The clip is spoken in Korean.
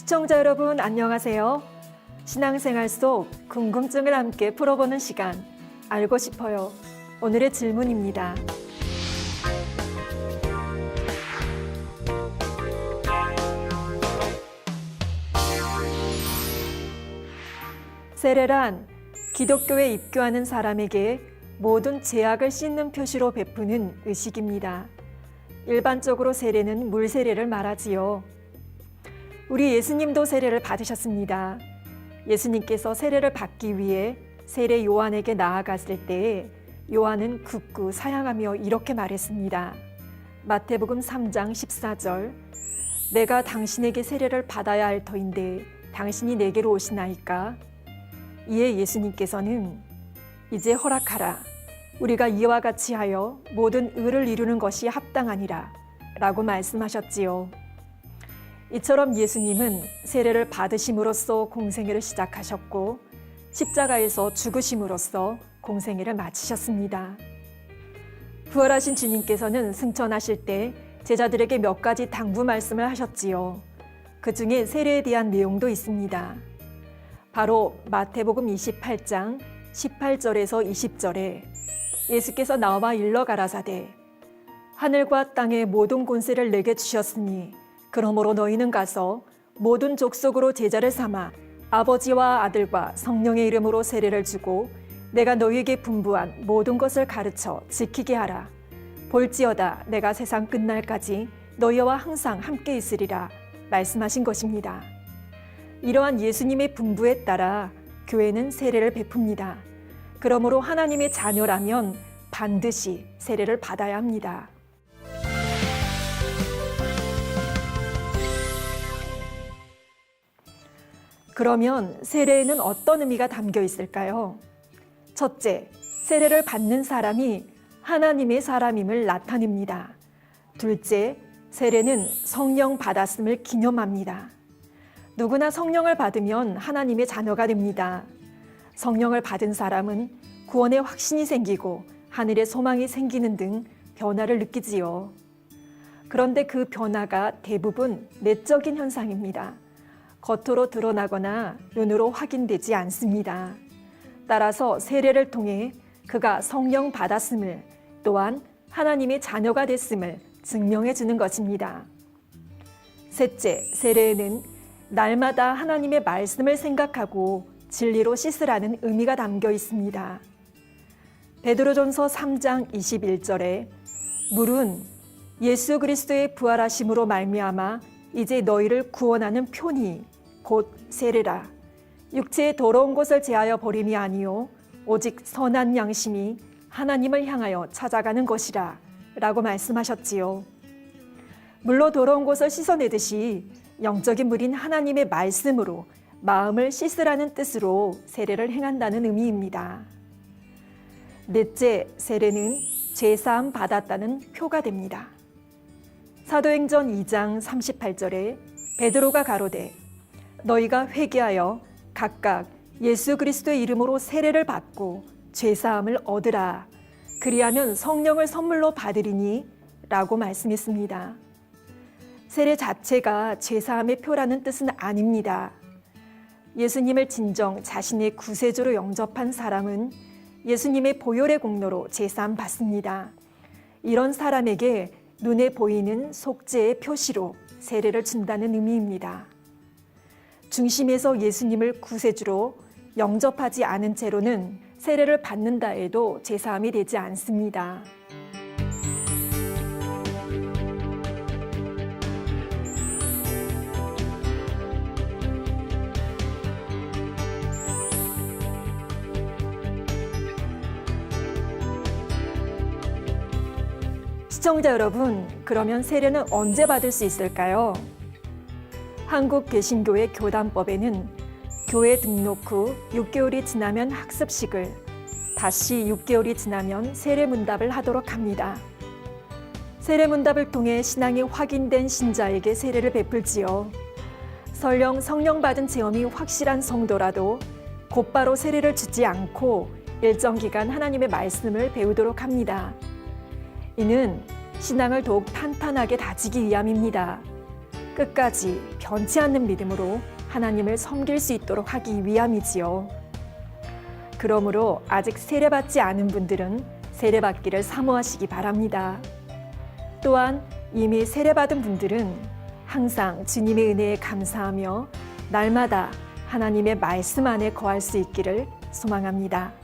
시청자 여러분 안녕하세요. 신앙생활 속 궁금증을 함께 풀어보는 시간 알고 싶어요. 오늘의 질문입니다. 세례란 기독교에 입교하는 사람에게 모든 제약을 씻는 표시로 베푸는 의식입니다. 일반적으로 세례는 물 세례를 말하지요. 우리 예수님도 세례를 받으셨습니다. 예수님께서 세례를 받기 위해 세례 요한에게 나아갔을 때에 요한은 굳고 사양하며 이렇게 말했습니다. 마태복음 3장 14절 내가 당신에게 세례를 받아야 할 터인데 당신이 내게로 오시나이까? 이에 예수님께서는 이제 허락하라. 우리가 이와 같이 하여 모든 의를 이루는 것이 합당하니라. 라고 말씀하셨지요. 이처럼 예수님은 세례를 받으심으로써 공생애를 시작하셨고 십자가에서 죽으심으로써 공생애를 마치셨습니다. 부활하신 주님께서는 승천하실 때 제자들에게 몇 가지 당부 말씀을 하셨지요. 그 중에 세례에 대한 내용도 있습니다. 바로 마태복음 28장 18절에서 20절에 예수께서 나와 일러 가라사대 하늘과 땅의 모든 권세를 내게 주셨으니 그러므로 너희는 가서 모든 족속으로 제자를 삼아 아버지와 아들과 성령의 이름으로 세례를 주고 내가 너희에게 분부한 모든 것을 가르쳐 지키게 하라. 볼지어다 내가 세상 끝날까지 너희와 항상 함께 있으리라 말씀하신 것입니다. 이러한 예수님의 분부에 따라 교회는 세례를 베풉니다. 그러므로 하나님의 자녀라면 반드시 세례를 받아야 합니다. 그러면 세례에는 어떤 의미가 담겨 있을까요? 첫째, 세례를 받는 사람이 하나님의 사람임을 나타냅니다. 둘째, 세례는 성령 받았음을 기념합니다. 누구나 성령을 받으면 하나님의 자녀가 됩니다. 성령을 받은 사람은 구원의 확신이 생기고 하늘의 소망이 생기는 등 변화를 느끼지요. 그런데 그 변화가 대부분 내적인 현상입니다. 겉으로 드러나거나 눈으로 확인되지 않습니다. 따라서 세례를 통해 그가 성령 받았음을 또한 하나님의 자녀가 됐음을 증명해 주는 것입니다. 셋째, 세례에는 날마다 하나님의 말씀을 생각하고 진리로 씻으라는 의미가 담겨 있습니다. 베드로전서 3장 21절에 물은 예수 그리스도의 부활하심으로 말미암아 이제 너희를 구원하는 표니 곧 세례라 육체의 더러운 것을 제하여 버림이 아니요 오직 선한 양심이 하나님을 향하여 찾아가는 것이라 라고 말씀하셨지요. 물로 더러운 것을 씻어내듯이 영적인 물인 하나님의 말씀으로 마음을 씻으라는 뜻으로 세례를 행한다는 의미입니다. 넷째, 세례는 죄사함 받았다는 표가 됩니다. 사도행전 2장 38절에 베드로가 가로되 너희가 회개하여 각각 예수 그리스도의 이름으로 세례를 받고 죄 사함을 얻으라. 그리하면 성령을 선물로 받으리니 라고 말씀했습니다. 세례 자체가 죄 사함의 표라는 뜻은 아닙니다. 예수님을 진정 자신의 구세주로 영접한 사람은 예수님의 보혈의 공로로 제사함 받습니다. 이런 사람에게 눈에 보이는 속죄의 표시로 세례를 준다는 의미입니다. 중심에서 예수님을 구세주로 영접하지 않은 채로는 세례를 받는다 해도 제사함이 되지 않습니다. 시청자 여러분, 그러면 세례는 언제 받을 수 있을까요? 한국 개신교회 교단법에는 교회 등록 후 6개월이 지나면 학습식을, 다시 6개월이 지나면 세례 문답을 하도록 합니다. 세례 문답을 통해 신앙이 확인된 신자에게 세례를 베풀지요. 설령 성령 받은 체험이 확실한 성도라도 곧바로 세례를 주지 않고 일정 기간 하나님의 말씀을 배우도록 합니다. 이는 신앙을 더욱 탄탄하게 다지기 위함입니다. 끝까지 변치 않는 믿음으로 하나님을 섬길 수 있도록 하기 위함이지요. 그러므로 아직 세례받지 않은 분들은 세례받기를 사모하시기 바랍니다. 또한 이미 세례받은 분들은 항상 주님의 은혜에 감사하며 날마다 하나님의 말씀 안에 거할 수 있기를 소망합니다.